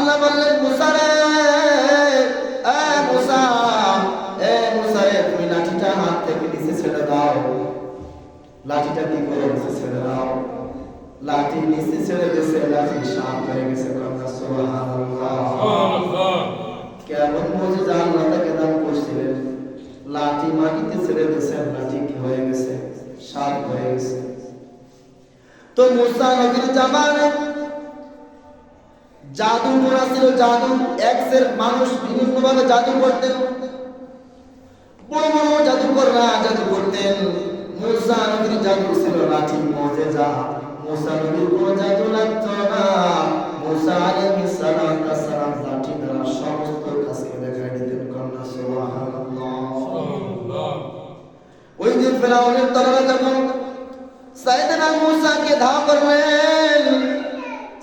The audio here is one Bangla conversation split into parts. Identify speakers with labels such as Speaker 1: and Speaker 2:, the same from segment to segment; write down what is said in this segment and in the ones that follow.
Speaker 1: আল্লাহ বললেন মুসা রে এ মুসা এ মুসা রে তুমি লাঠিটা হাত থেকে নিচে ছেড়ে দাও। লাঠিটা কি করে নিচে ছেড়ে দাও? লাঠি নিচে ছেড়ে গেছে লাঠি সাপ হয়ে গেছে কেমন মুজিজা আল্লাহ তাকে দান করছিলেন? লাঠি মাটিতে ছেড়ে দিয়েছেন লাঠি কি হয়ে গেছে? সাপ হয়ে গেছে। তো মুসা নবীর জামানে জাদু করা ছিল জাদু। এক্সের মানুষ বিভিন্ন ভাবে জাদু করতেন। বড় বড় জাদুকররা জাদু করতেন। মুসা নবীর জাদু ছিল লাঠি মজেজা মুসা নবীর কোনো জাদু লাগতো না। মুসা আলাইহিস সালাম তাসালাম লাঠি দ্বারা সমস্ত কাজকে দেখাই দিতেন। কন্যা, সুবহানাল্লাহ। ওই দিন ফেরাউনের তরবারি যখন সাইয়েদনা মুসাকে ধাওয়া করলেন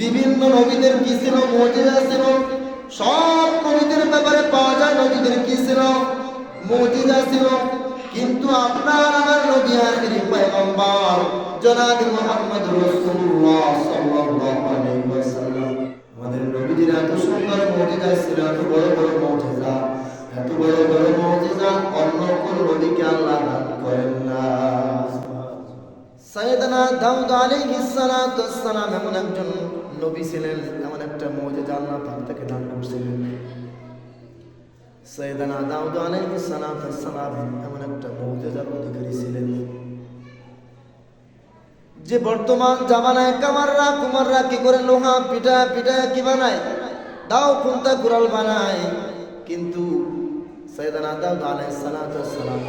Speaker 1: বিভিন্ন নবীদের কি ছিল? মজিজা ছিল। সব নবীদের ব্যাপারে পাওয়া যায় নবীদের কি ছিল? মজিজা ছিল। কিন্তু আপনার আমার নবী আখিরি পয়গম্বর, জনাব রাসূলুল্লাহ সাল্লাল্লাহু আলাইহি ওয়াসাল্লাম। আমাদের নবীদের এত সুন্দর ছিল, এত বড় বড় মজিজা, এত বড় বড় মজিজা, অন্য কোন নবীকে আল্লাহ দান করেন না। সাইয়েদনা দাউদ আলাইহিস সালাতু সালাম এমন একজন নবী ছিলেন এমন একটা মুজিজা আল্লাহ পাক তাকে দান করেছিলেন। সাইয়েদনা দাউদ এমন একটা অধিকারী ছিলেন। যে বর্তমান জামানায় কামাররা, কুমাররা কি করে লোহা পিঠা কি বানায়? দাও খুন্তা কুড়াল বানায়। কিন্তু সৈয়দানা দাউদ আলাইহিস সালাম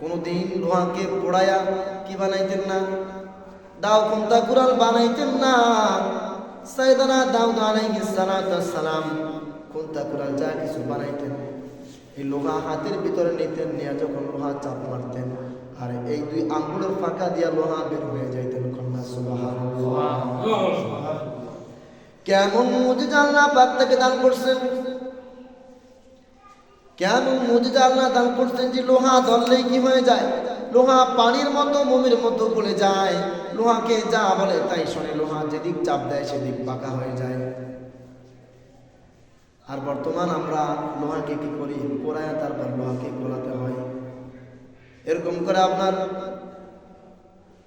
Speaker 1: কোনদিন লোহাকে পোড়ায়া কি বানাইতেন না? দাও খুন্তা কুড়াল বানাইতেন না। সৈয়দানা দাউদ আলাইহিস সালাতু সালাম খুন্তা কুড়াল যা কিছু বানাইতেন। এই লোহা হাতের ভিতরে নিতেন, নিয়ে যখন লোহা চাপ মারতেন, আর এই দুই আঙ্গুলের ফাঁকা দিয়া লোহা বের হয়ে যাইতেন কন্যা, সুবহানাল্লাহ। কেমন মুজিজা আল্লাহ পাক তাকে দান করছেন? কেমন মুজিজা আল্লাহ দান করছেন যে লোহা ধরলেই কি হয়ে যায়? লোহা পানির মতো মমির মতো পড়ে যায়। লোহাকে যা বলে তাই শোনে। লোহা যেদিক চাপ দেয়, সেদিক পাকা হয়ে যায়। আর বর্তমান আমরা লোহাকে কি করি? পোড়ায় তারপর লোহাকে গোলাতে হয়। এরকম করে আপনার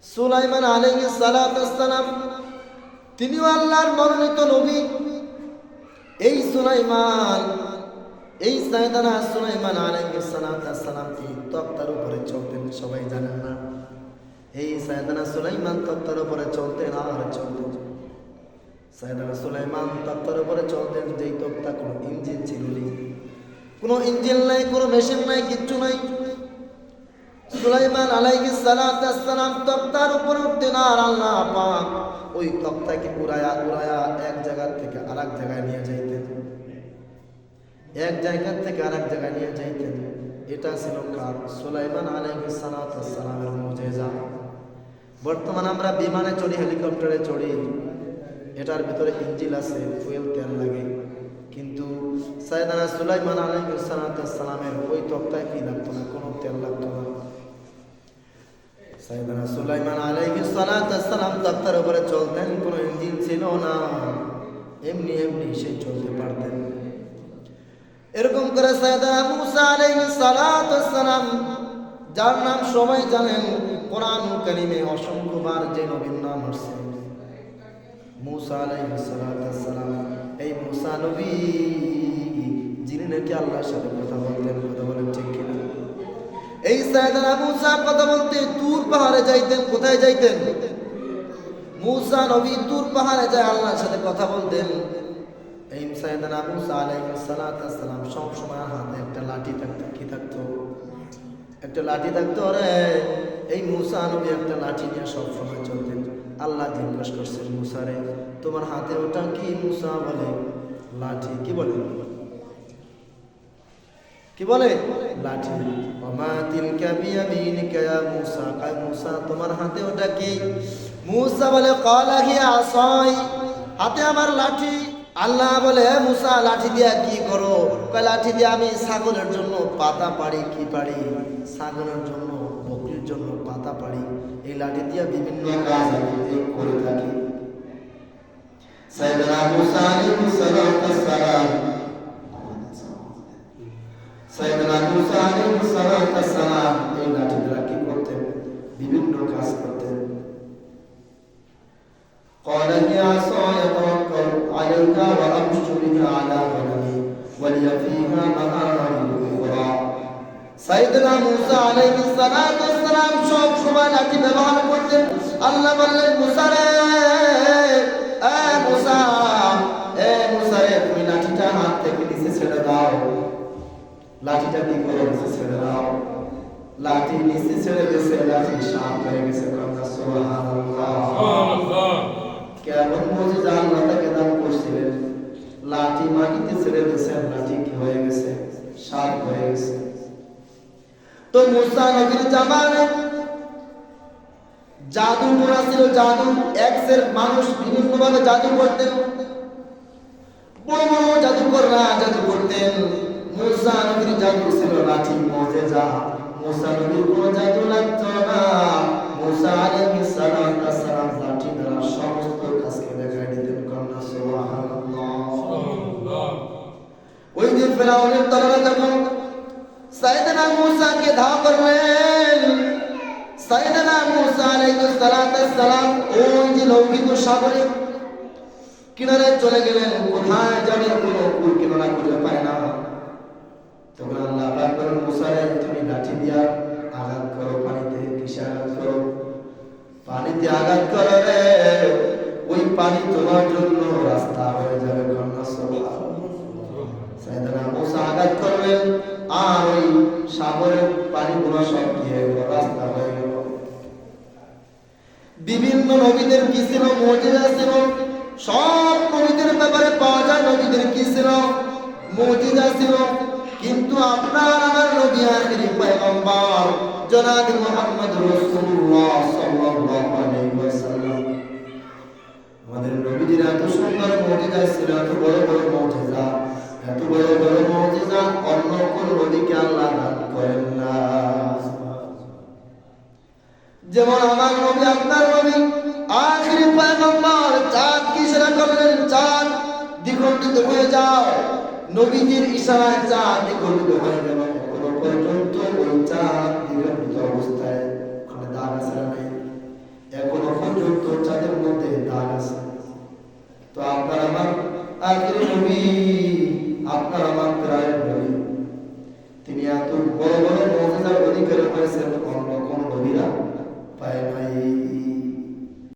Speaker 1: সুলাইমান আলাইহিস সালাম তিনিও আল্লাহর মনোনীত নবী। এই সুলাইমান এই সাইদানা সুলাইমান আলাইহিস সালাম এই তক্তার উপরে চলতেন সবাই জানেন না? এই সাইদানা সুলাইমান তক্তার উপরে চলতেন আর চলতেন সাইদানা সুলাইমান তক্তার উপরে চলতেন যেই তক্তা কোনো ইঞ্জিন ছিল কোনো ইঞ্জিন নাই, কোনো মেশিন নাই, কিচ্ছু নাই। সুলাইমান আলাইহিস সালাম তক্তার উপরে উঠতেন আর আল্লাহ পাক ওই তক্তাকে উড়ায়া উড়ায়া এক জায়গা থেকে আরেক জায়গায় নিয়ে যাইতেন। এক জায়গা থেকে আরেক জায়গায় নিয়ে যাইতেন এটা ছিল কার সুলাইমান আলাইহিস সালামের মুজিজা। বর্তমান আমরা বিমানে চড়ি, হেলিকপ্টারে চড়ি। এটার ভিতরে ইঞ্জিল আছে ফুয়েল তেল লাগে। কিন্তু সাইদানা সুলাইমান আলাইহিস সালামের ওই তক্তায় কি লাগতো না? কোনো তেল লাগতো না। সাইদানা সুলাইমান আলাইহিস সালাম তক্তার উপরে চলতেন, কোনো ইঞ্জিন ছিল না। এমনি এমনি সে চলতে পারতেন। এরকম করে সালাম যার নাম সবাই জানেন, কোরআন কারিমে অসংখ্যবার যে নবীর নাম সালাম এই মুসা নবী, যিনি নাকি আল্লাহর সাথে কথা বলতেন, কথা বলেন ঠিক কিনা? এই সাইদানা মুসা কথা বলতে দূর পাহাড়ে যাইতেন, কোথায় যাইতেন? মুসা নবী দূর পাহাড়ে যায় আল্লাহর সাথে কথা বলতেন। এই সাইদানা মুসা আলাইহিস সালাম সব সময় হাতে একটা লাঠি থাকতো কি থাকতো? একটা লাঠি থাকতো এই মুসা নবী একটা লাঠি নিয়ে চলতেন। আল্লাহ করছেন তোমার হাতে ওটা কি মুসা? বলে, লাঠি। কি বলে? কি বলে? লাঠি। মুসা। মুসা, তোমার হাতে ওটা কি? মুসা বলে ক্বালা হাতে আমার লাঠি। আল্লাহ বলে, মুসা, লাঠি দিয়া কি করো? কয়, লাঠি দিয়ে আমি ছাগলের জন্য পাতা পাড়ি কি পাড়ি? ছাগলের জন্য, বকরির জন্য পাতা পাড়ি। এই লাঠি দিয়া বিভিন্ন কাজ করে থাকি। এই কি বিভিন্ন কাজ করতেন। عليك وامشي بها على غنمي ولي فيها مآرب اخرى সাইয়েদনা মুসা আলাইহিস সালাতু সালাম সব সময় লাঠি ব্যবহার করতেন আল্লাহ বললেন মুসা রে এ মুসা এ মুসা রে তুমি লাঠিটা হাত থেকে নিচে ছেড়ে দাও লাঠিটা কি করে নিচে ছেড়ে দাও লাঠি নিচে ছেড়ে গেছে লাঠি সাপ হয়ে গেছে কন্যা সুবহানাল্লাহ কেমন মজিজা আল্লাহ তাকে দান করছিলেন লাঠি মাটিতে ছেড়ে দিয়েছেন লাঠি কি হয়ে গেছে? সাপ হয়ে গেছে। তো মুসা নবীর জামানে জাদু করা ছিল জাদু এক্সের মানুষ বিভিন্ন ভাবে জাদু করতেন। বড় বড় জাদুকররা জাদু করতেন। মুসা নবীর জাদু ছিল লাঠি মজেজা। মুসা নবীর কোনো জাদু লাগতো না। মুসা আলাইহিস সালাম লাঠি দ্বারা সমস্ত ফেরাউনের দলেরা যখন সাইয়েদনা মুসাকে ধাওয়া করলেন সাইয়েদনা মুসা আলাইহিস সালাতু সালাম ওই যে লৌকিক সাগরে কিনারে চলে গেলেন। কোথায় যাবেন কোনো কুল কিনারা খুঁজে পায় না। তখন আল্লাহ পাক বলেন মুসা রে তুমি লাঠি দিয়া আঘাত করো, পানিতে কিসে করো? পানিতে আঘাত করো রে ওই পানি তোমার জন্য রাস্তা হয়ে যাবে কন্যা সাইয়েদনা বিভিন্ন নবীদের কি ছিল? মজিজা ছিল? সব নবীদের ব্যাপারে পাওয়া যায় নবীদের কি ছিল? মজিজা ছিল। কিন্তু আপনার আমার নবী আখিরি এত সুন্দর মজিজা এত বড় বড় মজিজা, এত বড় বড় মজিজা, অন্য কোন নবীকে আল্লাহ দান করেন যেমন আমার নবী, আপনার নবী, আখিরি পয়গম্বর চাঁদ কি সেরা করলেন? চাঁদ দ্বিখণ্ডিত হয়ে যাও নবীজির ইশারায় চাঁদ দ্বিখণ্ডিত হয়ে গেল। এখনও পর্যন্ত ওই চাঁদ দ্বিখণ্ডিত অবস্থায় ওখানে দাগ আছে নেই